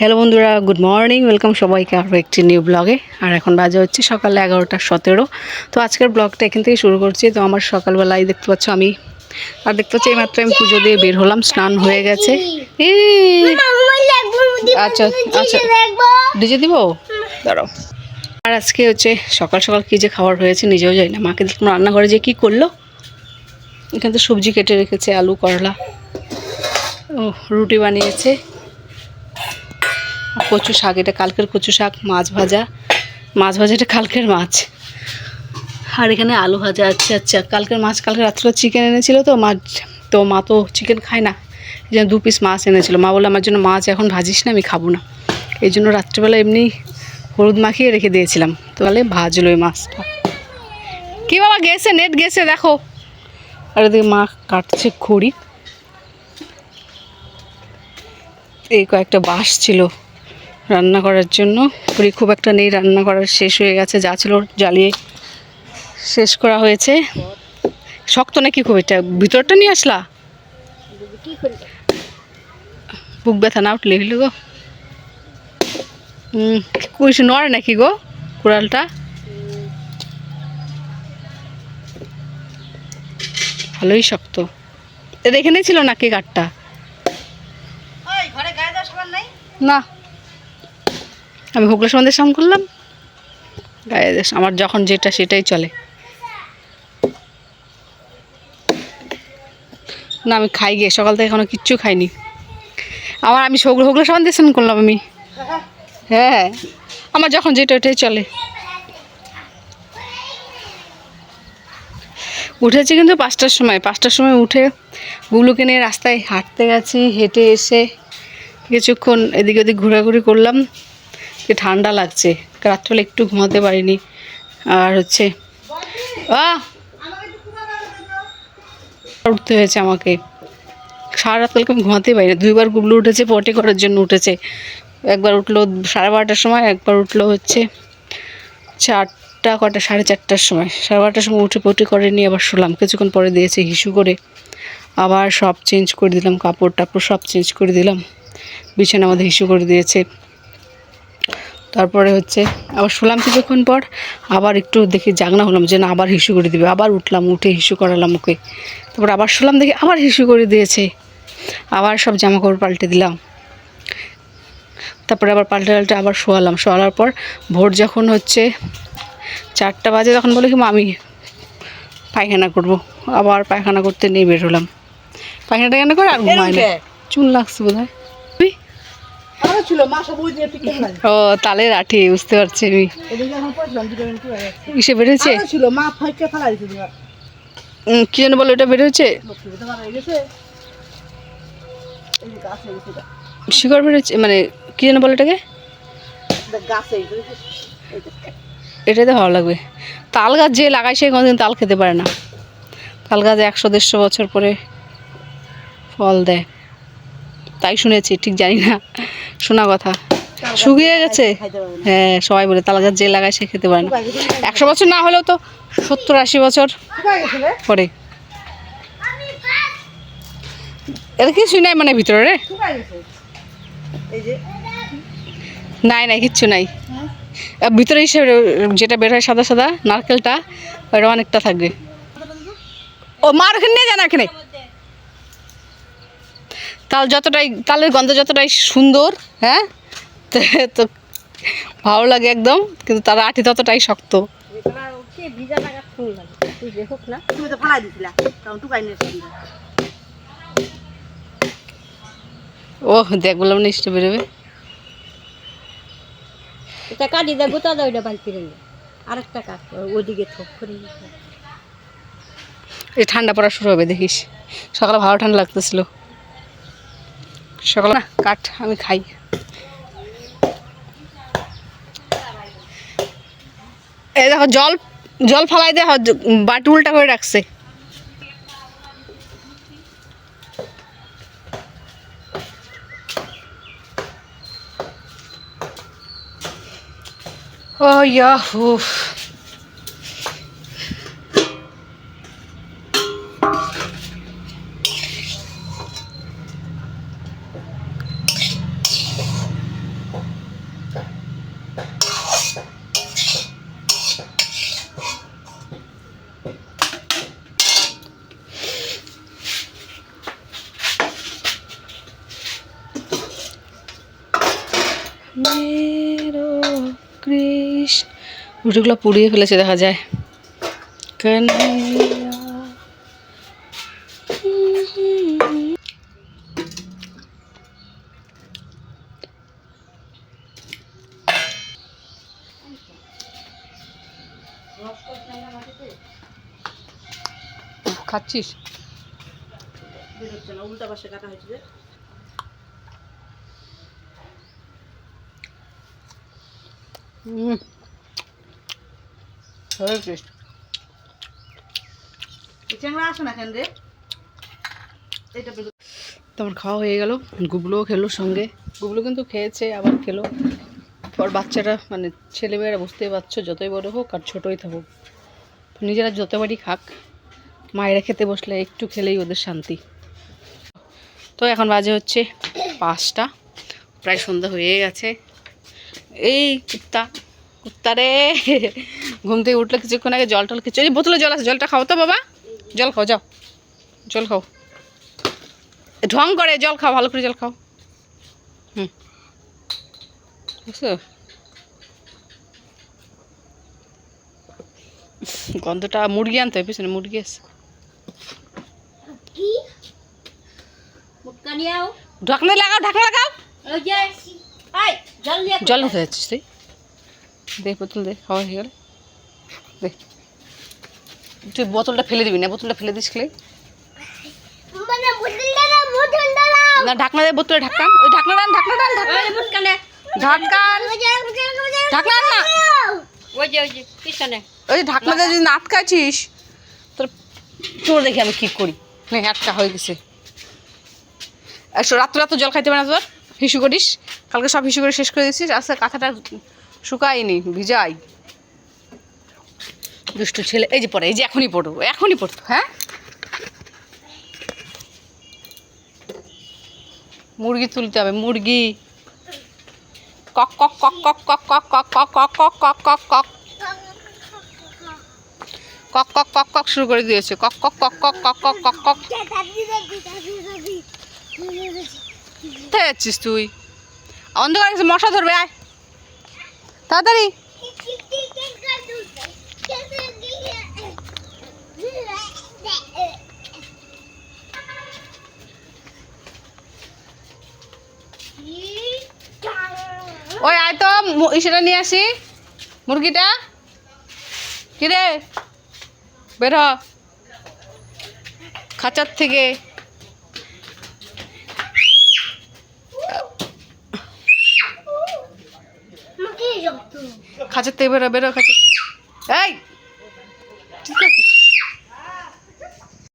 Hello বন্ধুরা good morning welcome সবাইকে আরও একটি নিউ ব্লগে আর এখন বাজে হচ্ছে সকাল এগারোটা সতেরো। তো আজকের ব্লগটা এখান থেকে শুরু করছি। তো আমার সকালবেলায় দেখতে পাচ্ছ আমি আর দেখতে পাচ্ছি এইমাত্র আমি পুজো দিয়ে বের হলাম স্নান হয়ে গেছে। আচ্ছা আচ্ছা। ডিজে দিব? দাঁড়াও। আর আজকে হচ্ছে সকাল সকাল কী যে খাবার হয়েছে নিজেও যাই না। মাকে দেখলাম রান্নাঘরে যে কী করল। এখানে তো সবজি কেটে রেখেছে আলু করলা। ও রুটি বানিয়েছে। কচু শাক, এটা কালকের কচু শাক, মাছ ভাজা। মাছ ভাজা এটা কালকের মাছ। আর এখানে আলু ভাজা আচ্ছা আচ্ছা কালকের মাছ, কালকে রাত্রে চিকেন এনেছিল তো মাছ তো মা তো চিকেন খায় না। এই জন্য দু পিস মাছ এনেছিল। মা বলল, আমার জন্য মাছ এখন ভাজিস না, আমি খাব না। এই জন্য রাত্রেবেলা এমনি হলুদ মাখিয়ে রেখে দিয়েছিলাম। তো বলে ভাজলো এই মাছটা। কি বাবা, গেছে নেট গেছে, দেখো। আর এদিকে মা কাটছে খড়ি। এই কয়েকটা বাঁশ ছিল। রান্না করার জন্য। খড়ি খুব একটা নেই রান্না করার শেষ হয়ে গেছে যা ছিল জ্বালিয়ে শেষ করা হয়েছে। শক্ত নাকি খুব এটা ভিতরটা নিয়ে আসলা? বুক ব্যথা না উঠলে হইল গো। কুইস নড়ে নাকি গো কুড়ালটা? ভালোই শক্ত। এখানেই ছিল নাকি কাঠটা না। আমি হুগলা সন্ধ্যে সাম করলাম। গায়ে আমার যখন যেটা সেটাই চলে। না, আমি খাই গিয়ে সকাল থেকে এখনও কিচ্ছু খাইনি। আমার আমি সগলো হুগলা সন্ধ্যে স্নান করলাম আমি। হ্যাঁ আমার যখন যেটা ওটাই চলে। উঠেছি কিন্তু পাঁচটার সময়। পাঁচটার সময় উঠে গুলোকে নিয়ে রাস্তায় হাঁটতে গেছি, হেঁটে এসে কিছুক্ষণ এদিক ওদিক ঘোরাঘুরি করলাম। যে ঠান্ডা লাগছে। রাত্রেবেলা একটু ঘুমাতে পারিনি। আর হচ্ছে! উঠতে হয়েছে আমাকে। সারা রাত কালকে আমি ঘুমাতেই পারি না দুইবার গুবলু উঠেছে, পটি করার জন্য উঠেছে। একবার উঠল সাড়ে বারোটার সময়, একবার উঠল হচ্ছে চারটা কটা, সাড়ে চারটার সময়। সাড়ে বারোটার সময় উঠে পটি করে নিয়ে আবার শুলাম। কিছুক্ষণ পরে দিয়েছে হিসু করে। আবার সব চেঞ্জ করে দিলাম, কাপড় টাপড় সব চেঞ্জ করে দিলাম। বিছানা আমাদের হিসু করে দিয়েছে। তারপরে হচ্ছে আবার শুলাম কিছুক্ষণ পর আবার একটু দেখি জাগনা হলাম যে না আবার হিসু করে দিবে আবার উঠলাম উঠে হিসু করালাম ওকে। তারপর আবার শুলাম দেখি আবার হিসু করে দিয়েছে। আবার সব জামা কাপড় পাল্টে দিলাম। তারপরে আবার পাল্টে পাল্টে আবার শোয়ালাম। শোয়ালার পর ভোর যখন হচ্ছে চারটা বাজে তখন বলে কি আমি পায়খানা করব। আবার পায়খানা করতে নিয়ে বের হলাম। পায়খানা টায়খানা করে আর ঘুমায় না। চুন লাগছে বোধ হয় ছিল মা সব ওই ও তালের আঠি বুঝতে পারছি আমি। ইসে বেরোচ্ছে ছিল মা ফাইকে দিছিল কি যেন বলে ওটা বেরোচ্ছে তো শিকড় বেরোচ্ছে মানে কি যেন বলে যে এটাতে ভালো লাগবে। তাল গাছ যে লাগায় সে কোনোদিন তাল খেতে পারে না। তাল গাছ একশো দেড়শো বছর পরে ফল দেয়। তাই শুনেছি ঠিক জানি না। শোনা কথা। শুকিয়ে গেছে? হ্যাঁ সবাই বলে তাল যে লাগায় সে খেতে পারে না। একশো বছর না হলেও তো সত্তর আশি বছর পরে। এটা কিছু নাই মানে ভিতরে রে। নাই নাই, কিচ্ছু নাই। ভিতরে হিসেবে যেটা বের হয় সাদা সাদা, নারকেলটা ওটা অনেকটা থাকবে। ও মার ওখানে নিয়ে যান এখানে তাল যতটাই তালের গন্ধ যতটাই সুন্দর হ্যাঁ? তো- তো ভালো লাগে একদম কিন্তু তার আটি ততটাই শক্ত। ও দেখ বললাম না ইষ্ট বেরোবে এটা কাটি দেবো তা দাও এটা বালতি রে আরেকটা কাট ওদিকে থোক করে এই ঠান্ডা পড়া শুরু হবে দেখিস। সকালে ভালো ঠান্ডা লাগতেছিল। সকালে না, কাঠ আমি খাই। এই দেখো, জল জল ফালাই দে বাটি উল্টা করে রাখছে। ও ইয়া উফ। মেরো কৃষ্ণ। রুটিগুলো পুড়িয়ে ফেলেছে দেখা যায়। খাচ্ছিস? উল্টা পাশে কাটা হয়েছে যে। হুম very tasty. এই চ্যাংড়া আসে না কেন রে এইটা বেরো তোমার খাওয়া হয়ে গেল। গুবলুও খেলো সঙ্গে। গুবলু কিন্তু খেয়েছে আবার খেলো। পর বাচ্চারা মানে ছেলেমেয়েরা বুঝতেই পারছ যতই বড় হোক আর ছোটই থাকুক। নিজেরা যতবারই খাক মায়েরা খেতে বসলে একটু খেলেই ওদের শান্তি। তো এখন বাজে হচ্ছে পাঁচটা। প্রায় সন্ধ্যা হয়ে গেছে। এই কুত্তা কুত্তা রে। ঘুম থেকে উঠলে কিছুক্ষণ আগে জল টল কিছু এই বোতলে জল আছে জলটা খাও তো বাবা। জল খাও যাও। জল খাও। ঢং করে জল খাও ভালো করে জল খাও। হুম। বুঝছ? গন্ধটা মুরগি আনতে হয় পিছনে মুরগি আছে। ঢাকনা লাগাও ঢাকনা লাগাও। জল কোথায়? যাচ্ছিস তুই? দেখ বোতল দে খাওয়া হয়ে গেল। দেখ। তুই বোতলটা ফেলে দিবি না বোতলটা ফেলে দিস খেলে। না ঢাকনা দে বোতলে ঢাকনা। ওই ঢাকনা ডান ঢাকনা ডান ঢাকনা ঢাকান ঢাকনা। না। ওই যে ওই যে পিছনে। ওই যে ঢাকনা দিয়ে যদি আটকাছিস তোর তোর দেখি আমি কি করি? নে আটকা হয়ে গেছে। একশো রাত্রে রাত্রে জল খাইতে পারে না তোর? হিসু করিস কালকে সব হিসু করে শেষ করে দিছিস আজকে কাঁথাটা শুকায়নি ভিজাই দুষ্টু ছেলে এই যে পড়ে এই যে এখনই পড়ো এখনই পড়তো হ্যাঁ মুরগি তুলতে হবে মুরগি কক কক কক কক কক কক কক কক কক কক কক কক কক কক কক কক কক শুরু করে দিয়েছে কক কক কক কক কক কক কক কক কোথায় যাচ্ছিস তুই? অন্ধকার মশা ধরবে, আয়। তাড়াতাড়ি। ওই, আয় তো ইসেটা নিয়ে আসি। মুরগিটা। কিরে? বের হ। খাঁচার থেকে। খাঁচার থেকে বেরো বেরো খাঁচার এই ঠিক আছে